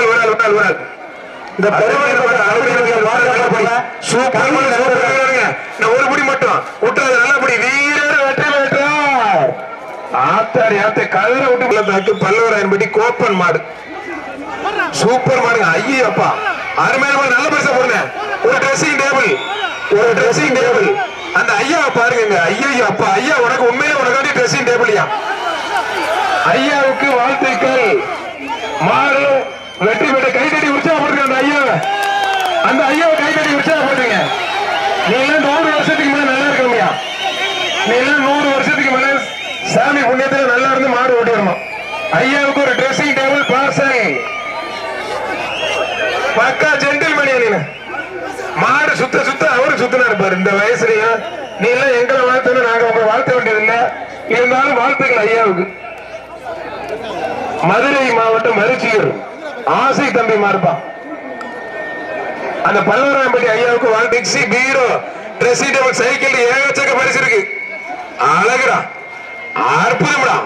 ஒரு ஆள் ஒரு ஆள் ஒரு ஆள் ஒரு ஆள் இந்த பெருமைப்பட்ட அறிவியர்கள் வாழ்க்கப்பட்ட சூப்பர் சூப்பர் நான் ஒரு முடி மட்டும். விட்டுறது நல்ல முடி வீரர் வெற்றி பெற்றார். ஆத்தாடி ஆத்த கதிர விட்டு தாக்கு. பல்லவராயன்பட்டி கோப்பன் மாடு. சூப்பர் மாடுங்க. ஐயே அப்பா அருமையான மாடு. நல்ல பரிசா போடுங்க. ஒரு ட்ரெஸ்ஸிங் டேபிள் ஒரு ட்ரெஸ்ஸிங் டேபிள் அந்த ஐயா பாருங்க ஐயோ அப்பா ஐயா உனக்கு உண்மையிலே உனக்காண்டி ட்ரெஸ்ஸிங் டேபிள்யா ஐயாவுக்கு வாழ்த்துக்கள். மாறு வெற்றி பெற்ற கை தட்டி உற்சாகப்படுங்க அந்த ஐயாவை அந்த ஐயாவை கை வச்சா போட்டீங்க நீ நூறு வருஷத்துக்கு மேல நல்லா இருக்கணும்யா நீ நூறு வருஷத்துக்கு மேல சாமி புண்ணியத்துல நல்லா இருந்து மாடு ஓட்டிடணும். ஐயாவுக்கு ஒரு ட்ரெஸ்ஸிங் டேபிள் பார்சல் பக்கா ஜென்டில்மேனியா நீங்க மாடு சுத்த சுத்த அவரு சுத்தினா இருப்பாரு இந்த வயசுலயும் நீ எல்லாம் எங்களை வாழ்த்தணும் நாங்க உங்களை வாழ்த்த வேண்டியதில்லை. இருந்தாலும் வாழ்த்துக்கள் ஐயாவுக்கு. மதுரை மாவட்டம் மருச்சியூர் ஆசை தம்பி மாறுப்பான் அந்த பல்லவராயம்பட்டி ஐயாவுக்கு வால் டிக்ஸி பீரோ ட்ரெஸ்ஸிங் டேபிள் சைக்கிள் ஏகச்சக்க பரிசு இருக்கு. அழகுடா. அற்புதம்டா.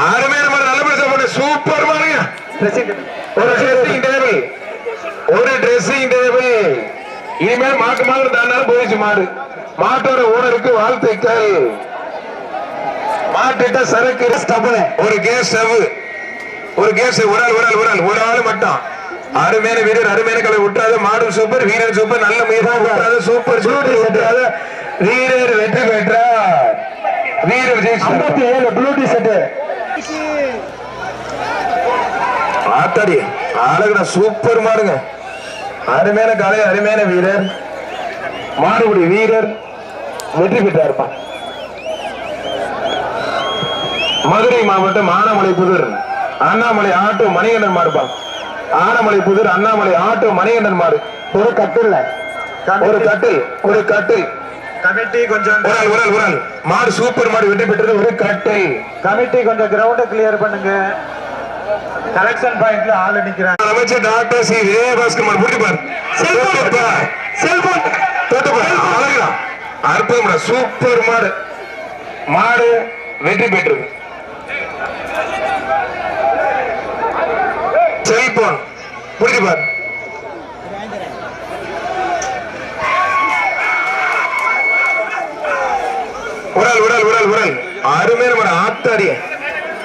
அருமையான மாதிரி நல்ல பரிசு போட்டு சூப்பர் மாறுங்க ஒரு ட்ரெஸ்ஸிங் டேபிள் ஒரு ட்ரெஸ்ஸிங் டேபிள் இனிமேல் மாட்டு மாடு தாண்டாலும் போயிடுச்சு மாடு. மாட்டோட ஓனருக்கு வாழ்த்துக்கள். மாட்டிட்ட சரக்கு ஒரு கேஸ் ஸ்டவ் ஒரு கேஸ் ஒரு ஆள் ஒரு ஆள் ஒரு ஆள். ஒரு ஆள் மட்டும். அருமையான வீரர் அருமையான கலை விட்டாத மாடு சூப்பர் வீரர் சூப்பர் நல்ல முயற்சி சூப்பர் சூப்பர் விட்டாத வீரர் வெற்றி பெற்றார். வீரர் ஐம்பத்தி ஏழு ப்ளூடி செட்டு ஆத்தாடி அழகுடா சூப்பர் மாடுங்க. அருமையான கலை அருமையான வீரர். மாடுபடி வீரர். வெற்றி பெற்றார்ப்பா. மதுரை மாவட்டம் ஆனமலை புதூர் அண்ணாமலை ஆட்டோ மணிகண்டன் மாடுப்பா. ஆனமலை புதூர் அண்ணாமலை ஆட்டோ மணிகண்டன் மாடு ஒரு கட்டில் ஒரு கட்டில் ஒரு கட்டில். கமிட்டி கொஞ்சம் ஆள் ஒரு ஆள் மாடு சூப்பர் மாடு வெற்றி பெற்றது ஒரு கட்டில். கமிட்டி கொஞ்சம் கிரவுண்ட கிளியர் பண்ணுங்க. கலெக்ஷன் பாயிண்ட்ல ஆளு நிக்கிறாங்க. அமைச்சர் டாக்டர் சி. விஜயபாஸ்கர் மாடு பிடிச்சு பாரு. செல்போன் செல்போன் தொட்டு பாரு. அழகுடா அற்புதம்டா சூப்பர் மாடு. மாடு வெற்றி பெற்றது. பிடிச்சு பாரு. உடல் உடல் உடல் உடல் அருமையான மாடு ஆத்தாடிய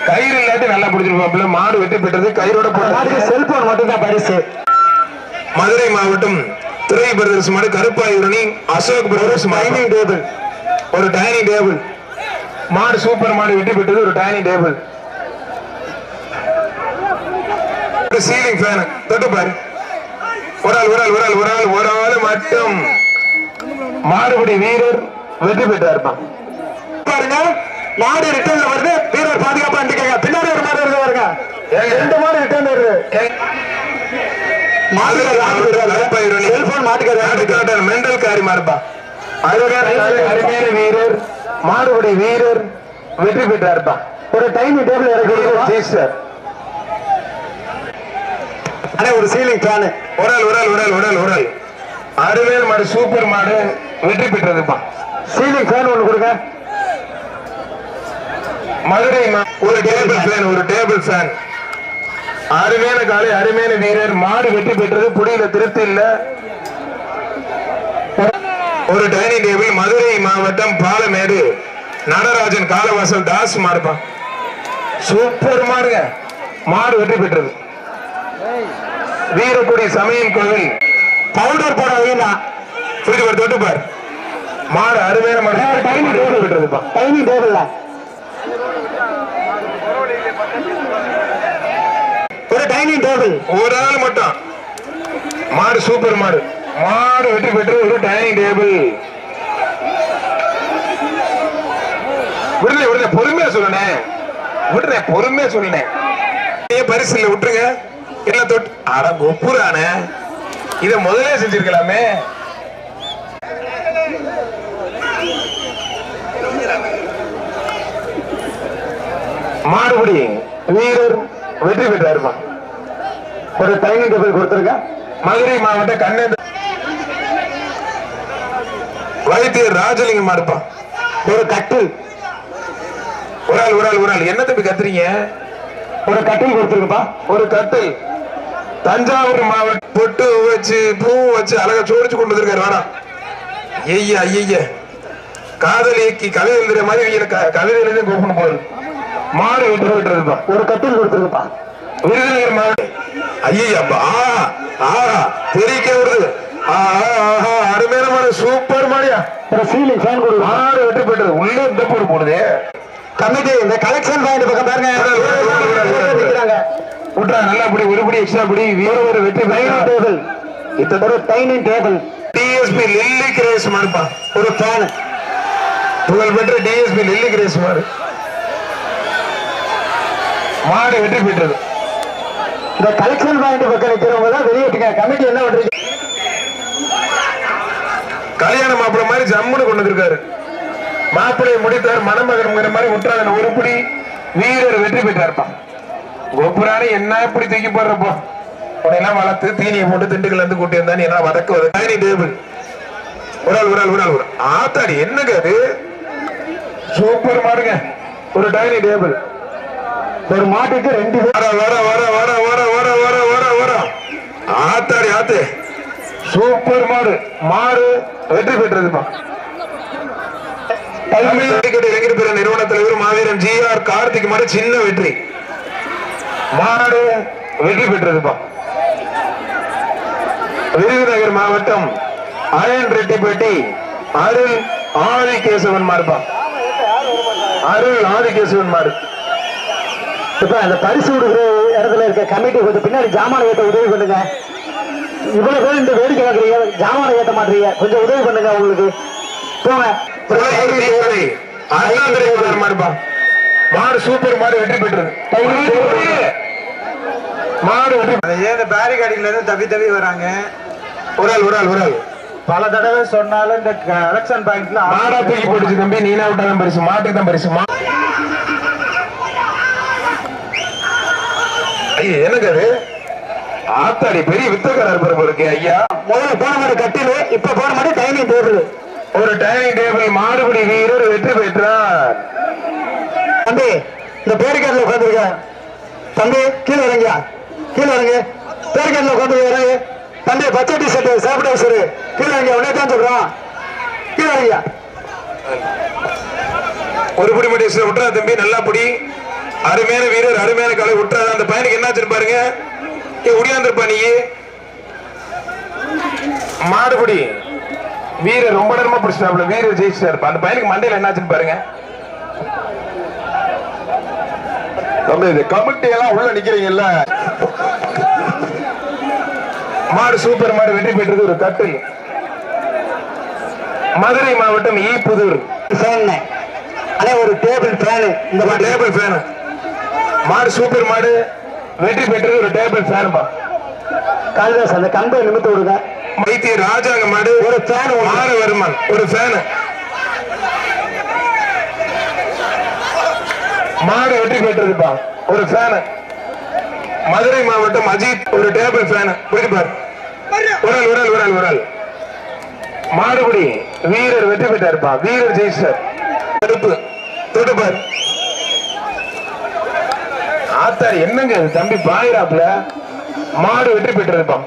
கயிறு இல்லாட்டி நல்லா பிடிச்சிருப்பாப்புல மாடு வெற்றி பெற்றது கயிறோட போட்டு செல்போன் மட்டும் தான் பரிசு. மதுரை மாவட்டம் துறை பிரதர்ஸ் மாடு Karuppayurani Ashok brothers dining table ஒரு டைனிங் டேபிள் மாடு சூப்பர் மாடு வெற்றி பெற்றது ஒரு டைனிங் டேபிள் சீலிங் ஃபேன் தொட்டு பாரு. ஒரு ஆள் ஒரு ஆள் ஒரு ஆள் ஒரு ஆள் ஒரு ஆள் மட்டும். மாடுபடி வீரர் வெற்றி பெற்றார்ப்பான் பாருங்க. மாடு ரிட்டர்ன்ல வருது. வீரர் பாதுகாப்பா இருந்துக்கங்க பின்னாடி ஒரு மாடு வருது பாருங்க. ரெண்டு மாடு ரிட்டர்ன் வருது. செல்போன் மாட்டுக்கார மெண்டல் காரி மாறுப்பா அருமையான வீரர். மாடுபடி வீரர் வெற்றி பெற்றார்ப்பா. ஒரு டைம் டேபிள் இறக்கி அண்ணே ஒரு சீலிங் ஃபேனு உடல் உடல் உடல் உடல் உடல் அருமையான மாடு சூப்பர் மாடு வெற்றி பெற்றதுப்பா. சீலிங் ஃபேன் ஒன்று கொடுங்க. மதுரை மா- ஒரு டேபிள் ஃபேன் ஒரு டேபிள் ஃபேன் அருமையான காலை அருமையான வீரர். மாடு வெற்றி பெற்றது புடியில திருப்தி இல்ல. ஒரு டைனிங் டேபிள் மதுரை மாவட்டம் பாலமேடு. நடராஜன் காலவாசல் தாஸ் மாடுப்பா. சூப்பர் மாடுங்க. மாடு வெற்றி பெற்றது. வீரக்குடி சமயம் கோவில் பவுடர் போட வைனா புரிஞ்சு பாரு தொட்டு பார். மாடு அருமையான மாடு. டைனிங் டேபிள் பெற்றதுப்பா டைனிங் டேபிள்ல ஒரு டைனிங் டேபிள் ஒரு ஆள் மட்டும். மாடு சூப்பர் மாடு. மாடு வெற்றி பெற்று ஒரு டைனிங் டேபிள் விடுதலை விடுதலை. பொறுமையா சொல்லுனே விடுறே பொறுமையா சொல்லுனே ஏன் பரிசு இல்ல விட்டுருங்க. எல்லாம் தொட்டு அட கொப்புரான இத முதல்ல செஞ்சிருக்கலாமே. மாறுபடி வீரர் வெற்றி பெற்றாருமா? ஒரு டைனிங் கப்பல் கொடுத்துருங்க மதுரை மாவட்ட கண்ணன் வைத்தியர் ராஜலிங்கம் இருப்பான் ஒரு கட்டில் ஒரு ஆள் ஒரு ஆள் ஒரு ஆள். என்ன தம்பி கத்துறீங்க? ஒரு கட்டில் கொடுத்துருக்குப்பா. ஒரு கட்டில். தஞ்சாவூர் மாவட்டம் பொட்டு வச்சு பூ வச்சு அழகா ஜோடிச்சு கொண்டு வந்திருக்காரு வேணா ஐயா ஐய காதலிக்கு கவிதை எழுதுற மாதிரி இவங்க க- கவிதை எழுதி கூப்பிட்டு போகுது மாடு விட்டு விட்டு இருப்பான் ஒரு கட்டில் கொடுத்துருக்குப்பா விருதுநகர் மாவட்டம் ஐயப்பா ஆஹா தெரிவிக்க வருது அருமையான மாடு சூப்பர் மாடியா சீலிங் ஃபேன் கொடுங்க மாடு வெற்றி பெற்றது உள்ள இந்த போடு போடுதே கமிட்டி இந்த கலெக்ஷன் பாயிண்ட் பக்கம் பாருங்க விட்றா நல்லா படி ஒரு படி எக்ஸ்ட்ரா படி வீர ஒரு வெற்றி டைனிங் டேபிள் ஒரு dining table DSP Lily Grace மாடுப்பா ஒரு ஃபேன் புகழ் பெற்ற டிஎஸ்பி லில்லி கிரேஸ் மாடு வெற்றி பெற்றது. இந்த கலெக்ஷன் பாயிண்ட் பக்கம் நிக்கிறவங்க தான் வெளியிட்டுங்க கமிட்டி என்ன பண்றீங்க கல்யாண மாப்பிள்ளை மாதிரி ஜம்முன்னு கொண்டு வந்திருக்காரு. மாப்பிள்ளையை முடித்தார் மணமகன்ங்கிற மாதிரி விட்டுறாங்க உருப்படி வீரர் வெற்றி பெற்றார்ப்பா. கோபுராணி என்ன இப்படி தூக்கி போடுறப்போ உன்னையெல்லாம் வளர்த்து தீனியை போட்டு திண்டுக்கல்ல இருந்து கூட்டி வந்தா நீ என்ன வதக்குவது டைனிங் டேபிள். ஒரு ஆள் ஒரு ஆள். ஆத்தாடி என்னங்க அது? சூப்பர் மாடுங்க. ஒரு டைனிங் டேபிள் ஒரு மாட்டுக்கு ரெண்டு வர வர வர வர வர வர வர வர வர ஆத்தாடி ஆத்து. சூப்பர் மாடு. மாடு வெற்றி பெற்றதுப்பா. தமிழ் இளைஞர் பிற நிறுவன தலைவர் மாவீரன் ஜி ஆர் கார்த்திக் மாடு சின்ன வெற்றி. மாடு வெற்றி பெற்றதுப்பா. விருதுநகர் மாவட்டம் அயன் ரெட்டிப்பேட்டை அருள் ஆதிகேசவன் மாறுப்பா அருள் ஆதிகேசவன் மாறு இப்ப அந்த பரிசு கொடுக்குற இடத்துல இருக்க கமிட்டி கொஞ்சம் பின்னாடி ஜாமான ஏத்த உதவி பண்ணுங்க. இவ்வளவு பேர் இந்த வேடிக்கை பார்க்குறீங்க. ஜாமான ஏத்த மாட்டீங்க. கொஞ்சம் உதவி பண்ணுங்க உங்களுக்கு. போங்க. மாடுப்பா மாடு சூப்பர் மாடு வெற்றி பெற்றது மாடு வெற்றி ஏன் பேரிகார்டுல இருந்து தப்பி தப்பி வராங்க? ஒரு ஆள் ஒரு ஆள் ஒரு ஆள். பல தடவை சொன்னாலும் இந்த கலெக்ஷன் பேங்க்ல மாடா தூக்கி போட்டுச்சு தம்பி. நீனா விட்டா தான் பரிசு மாட்டுக்கு தான் பரிசு. எனக்கு அது? ஆத்தாடி பெரிய வித்தக்காரர் பிறகு ஐயா. முதல்ல போன மாதிரி கட்டிலு இப்ப போன மாதிரி டைனிங் டேபிள் ஒரு டைனிங் டேபிள் மாடுபிடி வீரர் வெற்றி பெற்றார். தம்பி இந்த பேருக்காட்டில் உட்காந்துருக்க தம்பி கீழே இறங்கியா? கீழே இறங்கு. பேருக்காட்டில் உட்காந்து இறங்கு. தம்பி பச்சை டி ஷர்ட் சாப்பிட சரி கீழே இறங்கி உடனே தான் சொல்றான் கீழே இறங்கியா? ஒரு புடி மட்டும் விட்டுறா தம்பி நல்லா புடி. அருமையான வீரர் அருமையான கலை. விட்டுறாரு அந்த பையனுக்கு என்ன பாருங்க. ஏ உடியாந்துருப்பா நீ. மாடுபுடி. வீரர் ரொம்ப நேரமா பிடிச்சிட்டாப்ல வீரர் ஜெயிச்சிட்டாரு அந்த பையனுக்கு மண்டையில என்னாச்சுன்னு பாருங்க. இது கமிட்டி எல்லாம் உள்ள நிக்கிறீங்கல்ல? மாடு சூப்பர் மாடு வெற்றி பெற்றது ஒரு கட்டில். மதுரை மாவட்டம் ஈப்புதூர் அதே ஒரு டேபிள் ஃபேனு இந்த மாதிரி டேபிள் ஃபேன் மாடு சூப்பர் மாடு வெற்றி பெற்றது ஒரு டேபிள் ஃபேன் காளிதாஸ் அந்த கம்பை நிமித்து விடுங்க. வைத்திய ராஜாங்க மாடு. ஒரு ஃபேன் மாரவர்மன் ஒரு ஃபேன் மாடு வெற்றி பெற்றதுப்பா ஒரு ஃபேன் மதுரை மாவட்டம் அஜித் ஒரு டேபிள் ஃபேனு பிடிப்பார் உரல் உரல் உரல் உரல். மாடுபடி வீரர் வெற்றி பெற்றாருப்பா. வீரர் ஜெயிச்சார். தடுப்பு தொடுப்பார் ஆத்தார் என்னங்க தம்பி பாயிராப்ல மாடு வெற்றி பெற்றிருப்பான்